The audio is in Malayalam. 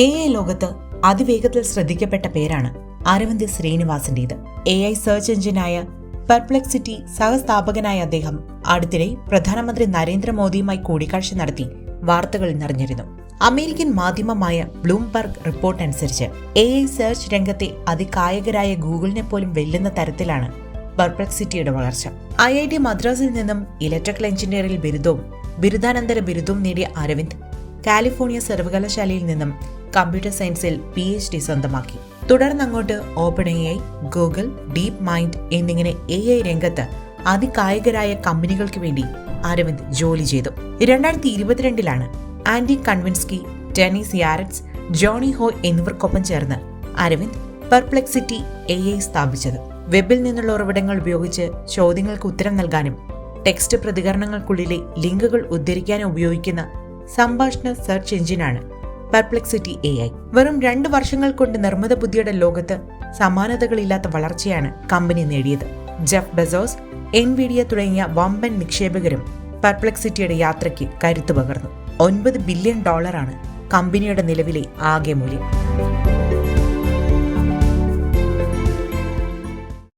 എ ഐ ലോകത്ത് അതിവേഗത്തിൽ ശ്രദ്ധിക്കപ്പെട്ട പേരാണ് അരവിന്ദ് ശ്രീനിവാസിന്റേത്. എ ഐ സെർച്ച് എഞ്ചിനായ പെർപ്ലെക്സിറ്റി സഹസ്ഥാപകനായ അദ്ദേഹം അടുത്തിടെ പ്രധാനമന്ത്രി നരേന്ദ്രമോദിയുമായി കൂടിക്കാഴ്ച നടത്തി വാർത്തകളിൽ നിറഞ്ഞിരുന്നു. അമേരിക്കൻ മാധ്യമമായ ബ്ലൂംബർഗ് റിപ്പോർട്ട് അനുസരിച്ച് എ ഐ സെർച്ച് രംഗത്തെ അതികായകരായ ഗൂഗിളിനെ പോലും വെല്ലുന്ന തരത്തിലാണ് പെർപ്ലെക്സിറ്റിയുടെ വളർച്ച. ഐ ഐ ടി മദ്രാസിൽ നിന്നും ഇലക്ട്രിക്കൽ എഞ്ചിനീയറിംഗ് ബിരുദവും ബിരുദാനന്തര ബിരുദവും നേടിയ അരവിന്ദ് കാലിഫോർണിയ സർവകലാശാലയിൽ നിന്നും കമ്പ്യൂട്ടർ സയൻസിൽ പി എച്ച് ഡി സ്വന്തമാക്കി. തുടർന്ന് അങ്ങോട്ട് open A I Google DeepMind എന്നിങ്ങനെ എ ഐ രംഗത്ത് അതികായകരായ കമ്പനികൾക്ക് വേണ്ടി അരവിന്ദ് ജോലി ചെയ്തു. രണ്ടായിരത്തി ഇരുപത്തിരണ്ടിലാണ് ആന്റി കൺവിൻസ്കി ടെനീസ് യാരറ്റ്സ് ജോണി ഹോ എന്നിവർക്കൊപ്പം ചേർന്ന് അരവിന്ദ് പെർപ്ലെക്സിറ്റി എ ഐ സ്ഥാപിച്ചത്. വെബിൽ നിന്നുള്ള ഉറവിടങ്ങൾ ഉപയോഗിച്ച് ചോദ്യങ്ങൾക്ക് ഉത്തരം നൽകാനും ടെക്സ്റ്റ് പ്രതികരണങ്ങൾക്കുള്ളിലെ ലിങ്കുകൾ ഉദ്ധരിക്കാനും ഉപയോഗിക്കുന്ന സംഭാഷണ സെർച്ച് എഞ്ചിനാണ് പെർപ്ലെക്സിറ്റി എ ഐ വെറും രണ്ട് വർഷങ്ങൾ കൊണ്ട് നിർമ്മിത ബുദ്ധിയുടെ ലോകത്ത് സമാനതകളില്ലാത്ത വളർച്ചയാണ് കമ്പനി നേടിയത്. ജെഫ് ബെസോസ് എൻവിഡിയ തുടങ്ങിയ വമ്പൻ നിക്ഷേപകരും പെർപ്ലെക്സിറ്റിയുടെ യാത്രയ്ക്ക് കരുത്തു പകർന്നു. ഒൻപത് ബില്യൺ ഡോളറാണ് കമ്പനിയുടെ നിലവിലെ ആകെ മൂല്യം.